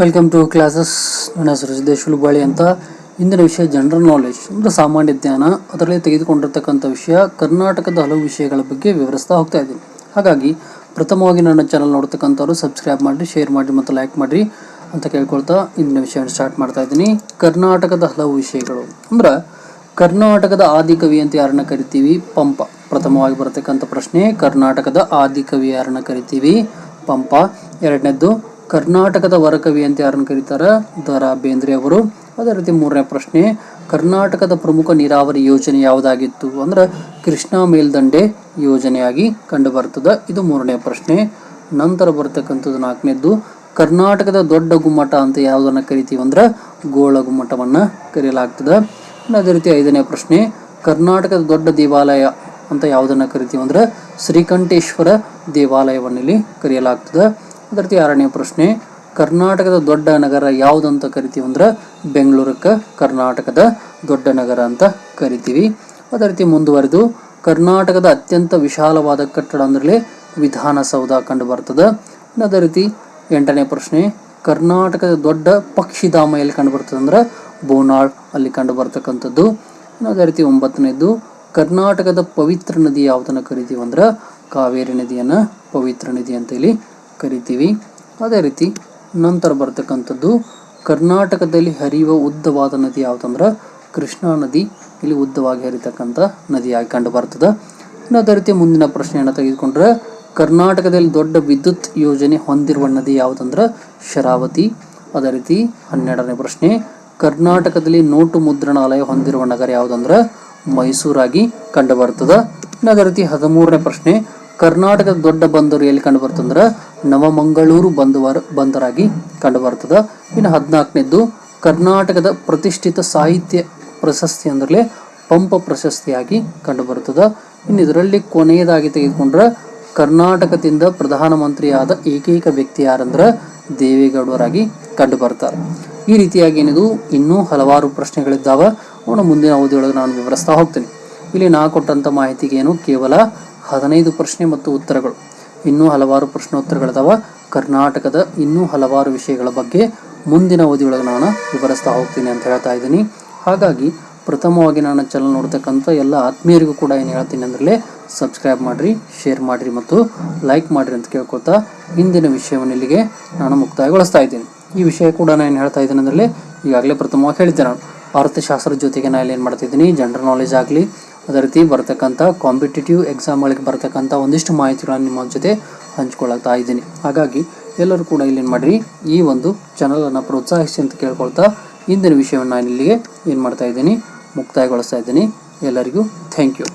Welcome to classes ನನ್ನ ಹೆಸರು ಸಿದ್ದೇಶ್ ಅಂತ. ಇಂದಿನ ವಿಷಯ ಜನರಲ್ ನಾಲೆಜ್ ಅಂದರೆ ಸಾಮಾನ್ಯ ಜ್ಞಾನ. ಅದರಲ್ಲಿ ತೆಗೆದುಕೊಂಡಿರ್ತಕ್ಕಂಥ ವಿಷಯ ಕರ್ನಾಟಕದ ಹಲವು ವಿಷಯಗಳ ಬಗ್ಗೆ ವಿವರಿಸ್ತಾ ಹೋಗ್ತಾ ಇದ್ದೀನಿ. ಹಾಗಾಗಿ ಪ್ರಥಮವಾಗಿ ನನ್ನ ಚಾನಲ್ ನೋಡ್ತಕ್ಕಂಥವ್ರು ಸಬ್ಸ್ಕ್ರೈಬ್ ಮಾಡಿ ಶೇರ್ ಮಾಡಿ ಮತ್ತು ಲೈಕ್ ಮಾಡಿರಿ ಅಂತ ಕೇಳ್ಕೊಳ್ತಾ ಇಂದಿನ ವಿಷಯವನ್ನು ಸ್ಟಾರ್ಟ್ ಮಾಡ್ತಾ ಇದ್ದೀನಿ. ಕರ್ನಾಟಕದ ಹಲವು ವಿಷಯಗಳು ಅಂದ್ರೆ ಕರ್ನಾಟಕದ ಆದಿಕವಿ ಅಂತ ಯಾರನ್ನ ಕರಿತೀವಿ? ಪಂಪ. ಪ್ರಥಮವಾಗಿ ಬರತಕ್ಕಂಥ ಪ್ರಶ್ನೆ, ಕರ್ನಾಟಕದ ಆದಿಕವಿ ಯಾರನ್ನ ಕರಿತೀವಿ? ಪಂಪ. ಎರಡನೇದ್ದು ಕರ್ನಾಟಕದ ವರಕವಿ ಅಂತ ಯಾರನ್ನು ಕರೀತಾರೆ? ದ ರಾ ಬೇಂದ್ರೆ ಅವರು. ಅದೇ ರೀತಿ ಮೂರನೇ ಪ್ರಶ್ನೆ, ಕರ್ನಾಟಕದ ಪ್ರಮುಖ ನೀರಾವರಿ ಯೋಜನೆ ಯಾವುದಾಗಿತ್ತು? ಅಂದ್ರೆ ಕೃಷ್ಣಾ ಮೇಲ್ದಂಡೆ ಯೋಜನೆಯಾಗಿ ಕಂಡು ಬರ್ತದೆ ಇದು ಮೂರನೇ ಪ್ರಶ್ನೆ. ನಂತರ ಬರ್ತಕ್ಕಂಥದ್ದು ನಾಲ್ಕನೇದ್ದು, ಕರ್ನಾಟಕದ ದೊಡ್ಡ ಗುಮ್ಮಟ ಅಂತ ಯಾವುದನ್ನ ಕರಿತೀವಿ ಅಂದ್ರೆ ಗೋಳ ಗುಮ್ಮಟವನ್ನ ಕರೆಯಲಾಗ್ತದೆ ಅದೇ ರೀತಿ ಐದನೇ ಪ್ರಶ್ನೆ, ಕರ್ನಾಟಕದ ದೊಡ್ಡ ದೇವಾಲಯ ಅಂತ ಯಾವುದನ್ನ ಕರಿತೀವಿ ಅಂದ್ರೆ ಶ್ರೀಕಂಠೇಶ್ವರ ದೇವಾಲಯವನ್ನು ಇಲ್ಲಿ ಕರೆಯಲಾಗ್ತದೆ. ಅದೇ ರೀತಿ ಆರನೇ ಪ್ರಶ್ನೆ, ಕರ್ನಾಟಕದ ದೊಡ್ಡ ನಗರ ಯಾವುದಂತ ಕರಿತೀವಿ ಅಂದ್ರೆ ಬೆಂಗಳೂರಕ್ಕೆ ಕರ್ನಾಟಕದ ದೊಡ್ಡ ನಗರ ಅಂತ ಕರಿತೀವಿ. ಅದೇ ರೀತಿ ಮುಂದುವರೆದು, ಕರ್ನಾಟಕದ ಅತ್ಯಂತ ವಿಶಾಲವಾದ ಕಟ್ಟಡ ಅಂದ್ರೆ ವಿಧಾನಸೌಧ ಕಂಡು ಬರ್ತದೆ. ಅದೇ ರೀತಿ ಎಂಟನೇ ಪ್ರಶ್ನೆ, ಕರ್ನಾಟಕದ ದೊಡ್ಡ ಪಕ್ಷಿಧಾಮ ಎಲ್ಲಿ ಕಂಡು ಬರ್ತದೆ ಅಂದ್ರೆ ಬೋನಾಳ್ ಅಲ್ಲಿ ಕಂಡು ಬರ್ತಕ್ಕಂಥದ್ದು. ಅದೇ ರೀತಿ ಒಂಬತ್ತನೇದು, ಕರ್ನಾಟಕದ ಪವಿತ್ರ ನದಿ ಯಾವುದನ್ನ ಕರಿತೀವಿ ಅಂದ್ರೆ ಕಾವೇರಿ ನದಿಯನ್ನ ಪವಿತ್ರ ನದಿ ಅಂತ ಇಲ್ಲಿ ಕರಿತೀವಿ. ಅದೇ ರೀತಿ ನಂತರ ಬರ್ತಕ್ಕಂಥದ್ದು ಕರ್ನಾಟಕದಲ್ಲಿ ಹರಿಯುವ ಉದ್ದವಾದ ನದಿ ಯಾವುದಂದ್ರೆ ಕೃಷ್ಣಾ ನದಿ. ಇಲ್ಲಿ ಉದ್ದವಾಗಿ ಹರಿತಕ್ಕಂಥ ನದಿಯಾಗಿ ಕಂಡು ಬರ್ತದೆ. ಇನ್ನು ಅದೇ ರೀತಿ ಮುಂದಿನ ಪ್ರಶ್ನೆಯನ್ನು ತೆಗೆದುಕೊಂಡ್ರೆ ಕರ್ನಾಟಕದಲ್ಲಿ ದೊಡ್ಡ ವಿದ್ಯುತ್ ಯೋಜನೆ ಹೊಂದಿರುವ ನದಿ ಯಾವುದಂದ್ರೆ ಶರಾವತಿ. ಅದೇ ರೀತಿ ಹನ್ನೆರಡನೇ ಪ್ರಶ್ನೆ, ಕರ್ನಾಟಕದಲ್ಲಿ ನೋಟು ಮುದ್ರಣಾಲಯ ಹೊಂದಿರುವ ನಗರ ಯಾವುದಂದ್ರೆ ಮೈಸೂರಾಗಿ ಕಂಡು ಬರ್ತದೆ. ಇನ್ನು ಅದೇ ರೀತಿ ಹದಿಮೂರನೇ ಪ್ರಶ್ನೆ, ಕರ್ನಾಟಕದ ದೊಡ್ಡ ಬಂದರು ಎಲ್ಲಿ ಕಂಡು ಬರ್ತಂದ್ರೆ ನವಮಂಗಳೂರು ಬಂದವರ ಬಂದರಾಗಿ ಕಂಡು ಬರ್ತದೆ ಇನ್ನು ಹದಿನಾಲ್ಕನೇದ್ದು, ಕರ್ನಾಟಕದ ಪ್ರತಿಷ್ಠಿತ ಸಾಹಿತ್ಯ ಪ್ರಶಸ್ತಿ ಅಂದರಲ್ಲೇ ಪಂಪ ಪ್ರಶಸ್ತಿಯಾಗಿ ಕಂಡು ಬರ್ತದೆ ಇನ್ನು ಇದರಲ್ಲಿ ಕೊನೆಯದಾಗಿ ತೆಗೆದುಕೊಂಡ್ರೆ, ಕರ್ನಾಟಕದಿಂದ ಪ್ರಧಾನಮಂತ್ರಿಯಾದ ಏಕೈಕ ವ್ಯಕ್ತಿ ಯಾರಂದ್ರೆ ದೇವೇಗೌಡರಾಗಿ ಕಂಡುಬರ್ತಾರೆ. ಈ ರೀತಿಯಾಗಿ ಏನಿದು, ಇನ್ನೂ ಹಲವಾರು ಪ್ರಶ್ನೆಗಳಿದ್ದಾವೆ. ಅವನ ಮುಂದಿನ ಅವಧಿಯೊಳಗೆ ನಾನು ವಿವರಿಸ್ತಾ ಹೋಗ್ತೀನಿ. ಇಲ್ಲಿ ನಾ ಕೊಟ್ಟಂಥ ಮಾಹಿತಿಗೆ ಏನು ಕೇವಲ ಹದಿನೈದು ಪ್ರಶ್ನೆ ಮತ್ತು ಉತ್ತರಗಳು. ಇನ್ನೂ ಹಲವಾರು ಪ್ರಶ್ನೋತ್ತರಗಳಿದಾವ. ಕರ್ನಾಟಕದ ಇನ್ನೂ ಹಲವಾರು ವಿಷಯಗಳ ಬಗ್ಗೆ ಮುಂದಿನ ಅವಧಿಯೊಳಗೆ ನಾನು ವಿವರಿಸ್ತಾ ಹೋಗ್ತೀನಿ ಅಂತ ಹೇಳ್ತಾ ಇದ್ದೀನಿ. ಹಾಗಾಗಿ ಪ್ರಥಮವಾಗಿ ನಾನು ಚಾನಲ್ ನೋಡ್ತಕ್ಕಂಥ ಎಲ್ಲ ಆತ್ಮೀಯರಿಗೂ ಕೂಡ ಏನು ಹೇಳ್ತೀನಿ ಅಂದ್ರೆ ಸಬ್ಸ್ಕ್ರೈಬ್ ಮಾಡಿರಿ ಶೇರ್ ಮಾಡಿರಿ ಮತ್ತು ಲೈಕ್ ಮಾಡಿರಿ ಅಂತ ಕೇಳ್ಕೊಳ್ತಾ ಇಂದಿನ ವಿಷಯವನ್ನು ಇಲ್ಲಿಗೆ ನಾನು ಮುಕ್ತಾಯಗೊಳಿಸ್ತಾ ಇದ್ದೀನಿ. ಈ ವಿಷಯ ಕೂಡ ನಾನು ಏನು ಹೇಳ್ತಾ ಇದ್ದೀನಿ ಅಂದರೆ ಈಗಾಗಲೇ ಪ್ರಥಮವಾಗಿ ಹೇಳಿದ್ದೆ ನಾನು. ಅರ್ಥಶಾಸ್ತ್ರದ ಜೊತೆಗೆ ನಾನು ಇಲ್ಲಿ ಏನು ಮಾಡ್ತಿದ್ದೀನಿ ಜನರಲ್ ನಾಲೆಜ್ ಆಗಲಿ ಅದೇ ರೀತಿ ಬರ್ತಕ್ಕಂಥ ಕಾಂಪಿಟೇಟಿವ್ ಎಕ್ಸಾಮ್ಗಳಿಗೆ ಬರ್ತಕ್ಕಂಥ ಒಂದಿಷ್ಟು ಮಾಹಿತಿಗಳನ್ನು ನಿಮ್ಮ ಜೊತೆ ಹಂಚ್ಕೊಳ್ತಾ ಇದ್ದೀನಿ. ಹಾಗಾಗಿ ಎಲ್ಲರೂ ಕೂಡ ಇಲ್ಲಿ ಏನು ಮಾಡಿರಿ, ಈ ಒಂದು ಚಾನಲನ್ನು ಪ್ರೋತ್ಸಾಹಿಸಿ ಅಂತ ಕೇಳ್ಕೊಳ್ತಾ ಇಂದಿನ ವಿಷಯವನ್ನು ನಾನು ಇಲ್ಲಿಗೆ ಏನು ಮಾಡ್ತಾ ಇದ್ದೀನಿ, ಮುಕ್ತಾಯಗೊಳಿಸ್ತಾ ಇದ್ದೀನಿ. ಎಲ್ಲರಿಗೂ ಥ್ಯಾಂಕ್ ಯು